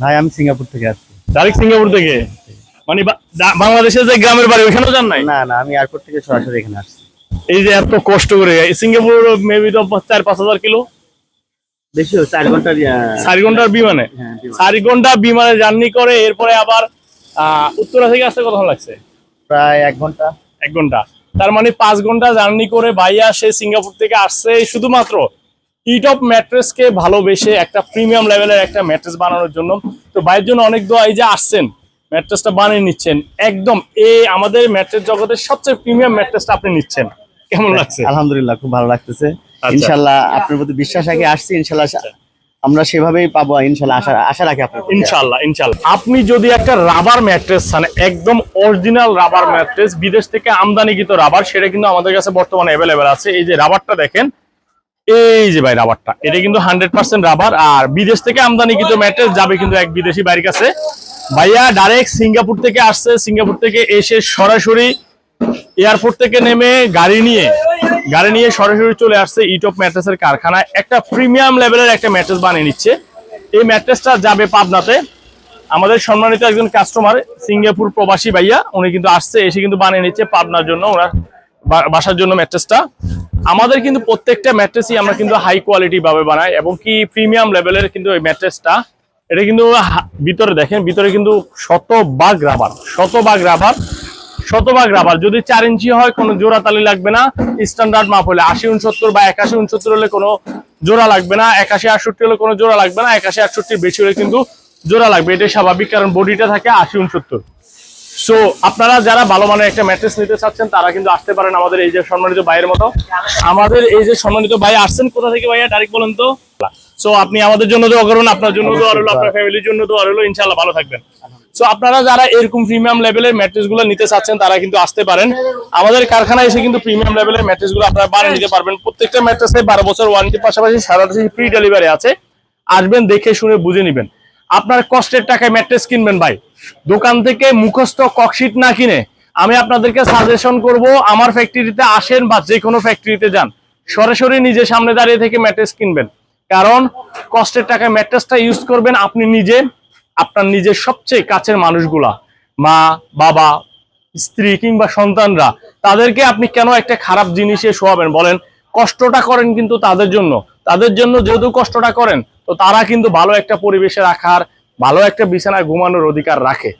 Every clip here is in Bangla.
ভাই আমি সিঙ্গাপুর থেকে আসছি। ডাইরেক্ট সিঙ্গাপুর থেকে? মানে বাংলাদেশের যে গ্রামের বাড়ি ওখানেও যান নাই? না না আমি এয়ারপোর্ট থেকে সরাসরি এখানে আসছি। এই যে এত কষ্ট করে সিঙ্গাপুর মেবি তো চার পাঁচ হাজার কিলো? বেশি হচ্ছে চার ঘণ্টার আহ, চার ঘণ্টার বিমানে? হ্যাঁ, বিমান। চার ঘণ্টা বিমানে জার্নি করে এরপরে আবার উত্তরা থেকে আসতে কতক্ষণ লাগছে? প্রায় এক ঘণ্টা। এক ঘণ্টা। তার মানে পাঁচ ঘণ্টা জার্নি করে ভাইয়া সে সিঙ্গাপুর থেকে আসছে শুধুমাত্র? ইটপ ম্যাট্রেস কে ভালোবেসে একটা প্রিমিয়াম লেভেলের একটা ম্যাট্রেস বানানোর জন্য। তো ভাইয়ের জন্য অনেক দোয়া এই যে আসছেন ম্যাট্রেসটা বানিয়ে নিচ্ছেন। একদম এ আমাদের ম্যাট্রেস জগতের সবচেয়ে প্রিমিয়াম ম্যাট্রেসটা আপনি নিচ্ছেন। কেমন লাগছে? আলহামদুলিল্লাহ খুব ভালো লাগতেছে। আচ্ছা। ইনশাল্লাহ আপনার প্রতি বিশ্বাস আগে আসছি ইনশাল্লাহ আমরা সেভাবেই পাবো ইনশাল্লাহ আশা আশা রাখি আপনার। ইনশাল্লাহ ইনশাল্লাহ। আপনি যদি একটা রাবার ম্যাট্রেস চান একদম অরিজিনাল রাবার ম্যাট্রেস বিদেশ থেকে আমদানিকৃত রাবার সেটা কিন্তু আমাদের কাছে বর্তমানে অ্যাভেলেবেল আছে। এই যে রাবারটা দেখেন এই যে ভাই রাবারটা এটা কিন্তু হান্ড্রেড পার্সেন্ট রাবার আর বিদেশ থেকে আমদানিকৃত ম্যাট্রেস যাবে কিন্তু এক বিদেশি বাড়ির কাছে। ভাইয়া ডাইরেক্ট সিঙ্গাপুর থেকে আসছে, সিঙ্গাপুর থেকে এসে সরাসরি এয়ারপোর্ট থেকে নেমে গাড়ি নিয়ে গাড়ি নিয়ে সরাসরি চলে আসছে ইটপ ম্যাট্রেসের কারখানায়। একটা প্রিমিয়াম লেভেলের একটা ম্যাট্রেস বানিয়ে নিচ্ছে। এই ম্যাট্রেসটা যাবে পাবনাতে। আমাদের সম্মানিত একজন কাস্টমার সিঙ্গাপুর প্রবাসী ভাইয়া, উনি কিন্তু আসছে, এসে কিন্তু বানিয়ে নিচ্ছে পাবনার জন্য। ওনার বাসার জন্য ম্যাট্রেসটা আমাদের কিন্তু প্রত্যেকটা ম্যাট্রেসই আমরা কিন্তু হাই কোয়ালিটি ভাবে বানাই এবং কি প্রিমিয়াম লেভেলের কিন্তু এই ম্যাট্রেসটা এটা কিন্তু ভিতরে দেখেন, ভিতরে কিন্তু শতভাগ রাবার শতভাগ রাবার শতভাগ রাবার যদি চার ইঞ্চি হয়, কোনো জোড়া তালি লাগবে না। স্ট্যান্ডার্ড মাপ হলে আশি উনসত্তর বা একাশি উনসত্তর হলে কোনো জোড়া লাগবে না। একাশি আটষট্টি হলে কোনো জোড়া লাগবে না। একাশি আটষট্টি বেশি হলে কিন্তু জোড়া লাগবে। এটাই স্বাভাবিক, কারণ বডিটা থাকে আশি উনসত্তর। সো আপনারা যারা ভালো মানের একটা ম্যাট্রেস নিতে চাচ্ছেন, তারা কিন্তু আসতে পারেন আমাদের এই যে সম্মানিত ভাইয়ের মতো। আমাদের এই যে সম্মানিত ভাই আসছেন, কোথা থেকে ভাইয়া? ডাইরেক্ট বলেন তো। সো আপনি আমাদের জন্য দোয়া করুন, আপনার জন্য দোয়া রইল, আপনার ফ্যামিলির জন্য দোয়া রইল, ইনশাআল্লাহ ভালো থাকবেন। সো আপনারা যারা এরকম প্রিমিয়াম লেভেলের ম্যাট্রেসগুলো নিতে চাচ্ছেন, তারা কিন্তু আসতে পারেন। আমাদের কারখানায় এসে কিন্তু প্রিমিয়াম লেভেলের ম্যাট্রেসগুলো আপনারা বানিয়ে নিতে পারবেন। প্রত্যেকটা ম্যাট্রেসে বারো বছর ওয়ারেন্টির পাশাপাশি সারা দেশে ফ্রি ডেলিভারি আছে। আসবেন, দেখে শুনে বুঝে নেবেন। আপনার কষ্টের টাকায় ম্যাট্রেস কিনবেন ভাই। দোকান থেকে মুখস্থ ককশিট না কিনে আমি আপনাদেরকে সাজেশন করব, আমার ফ্যাক্টরিতে আসেন বা যে কোনো ফ্যাক্টরিতে যান, সরাসরি নিজে সামনে দাঁড়িয়ে থেকে ম্যাট্রেস কিনবেন। কারণ কষ্টের টাকায় ম্যাট্রেসটা ইউজ করবেন আপনি নিজে, আপনার নিজের সবচেয়ে কাছের মানুষগুলা, মা, বাবা, স্ত্রী কিংবা সন্তানরা, তাদেরকে আপনি কেন একটা খারাপ জিনিসে শোয়াবেন? বলেন, কষ্টটা করেন কিন্তু তাদের জন্য। তাদের জন্য যেহেতু কষ্টটা করেন তো তারা কিন্তু ভালো একটা পরিবেশে রাখার, ভালো একটা বিছানায় ঘুমানোর অধিকার রাখে।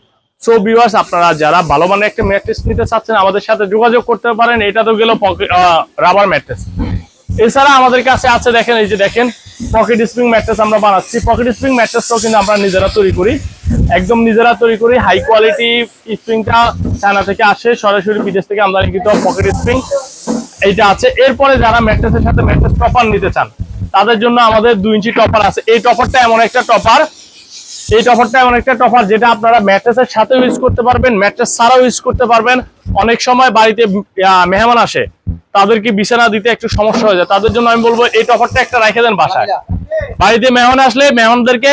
সো ভিউয়ার্স আপনারা যারা ভালো মানের একটা ম্যাট্রেস নিতে চাচ্ছেন, আমাদের সাথে যোগাযোগ করতে পারেন। এটা তো গেল রাবার ম্যাট্রেস এছাড়া আমাদের কাছে আছে, দেখেন, এই যে দেখেন পকেট স্প্রিং ম্যাট্রেস আমরা বানাচ্ছি। পকেট স্প্রিং ম্যাট্রেসটাও কিন্তু আমরা নিজেরা তৈরি করি। একদম নিজেরা তৈরি করি। হাই কোয়ালিটি স্প্রিংটা চায়না থেকে আসে, সরাসরি বিদেশ থেকে আমদানিকৃত পকেট স্প্রিং এইটা আছে। এরপরে যারা ম্যাট্রেসের সাথে ম্যাট্রেস টপার নিতে চান তাদের জন্য আমাদের দুই ইঞ্চি টপার আছে। এই টপারটা এমন একটা টপার। এই টপারটা এমন একটা টপার যেটা আপনারা ম্যাট্রেসের সাথে ইউজ করতে পারবেন ম্যাট্রেস ছাড়াও ইউজ করতে পারবেন। অনেক সময় বাড়িতে মেহমান আসে তাদেরকে বিছানা দিতে একটু সমস্যা হয়ে যায়। তাদের জন্য আমি বলব এই টপারটা একটা রেখে দেন বাসায়। বাড়িতে মেহমান আসলে মেহমানদেরকে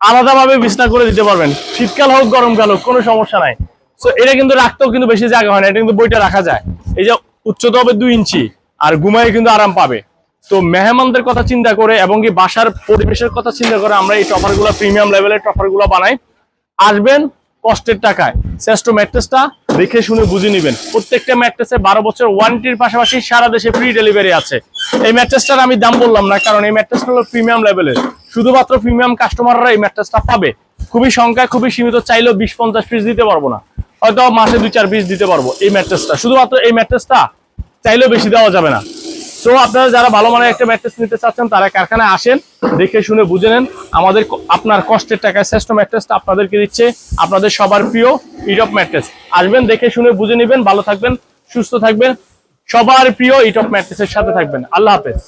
আলাদাভাবে বিছানা করে দিতে পারবেন। শীতকাল হোক গরমকাল হোক কোনো সমস্যা নাই। তো এটা কিন্তু রাখতেও কিন্তু বেশি জায়গা হয় না এটা কিন্তু বইটা রাখা যায়। এই যে উচ্চতা হবে দুই ইঞ্চি আর ঘুমায় কিন্তু আরাম পাবে। তো মেহমানদের কথা চিন্তা করে এবং কি বাসার পরিবেশের কথা চিন্তা করে আমরা এই টপারগুলো প্রিমিয়াম লেভেলের টপারগুলো বানাই। আসবেন কষ্টের টাকায়। শ্রেষ্ঠ ম্যাট্রেসটা দেখে শুনে বুঝে নেবেন। প্রত্যেকটা ম্যাট্রেসে বারো বছর ওয়ারেন্টির পাশাপাশি সারা দেশে ফ্রি ডেলিভারি আছে। এই ম্যাট্রেসটার আমি দাম বললাম না, কারণ এই ম্যাট্রেসটা হলো প্রিমিয়াম লেভেলের। শুধুমাত্র প্রিমিয়াম কাস্টমাররা এই ম্যাট্রেসটা পাবে। খুবই সংখ্যায়, খুবই সীমিত, চাইলেও বিশ পঞ্চাশ পিস দিতে পারব না। হয়তো মাসে দুই চার পিস দিতে পারব এই ম্যাট্রেসটা। শুধুমাত্র এই ম্যাট্রেসটা চাইলেও বেশি দেওয়া যাবে না। তো আপনারা যারা ভালো মানের একটা ম্যাট্রেস নিতে চাচ্ছেন, তারা কারখানায় আসেন, দেখে শুনে বুঝে নেন। আমাদের আপনার কষ্টের টাকায় শ্রেষ্ঠ ম্যাট্রেসটা আপনাদেরকে দিচ্ছে। আপনাদের সবার প্রিয় ইটপ ম্যাট্রেস আসবেন, দেখে শুনে বুঝে নেবেন। ভালো থাকবেন, সুস্থ থাকবেন। সবার প্রিয় ইটপ ম্যাট্রেসের সাথে থাকবেন। আল্লাহ হাফেজ।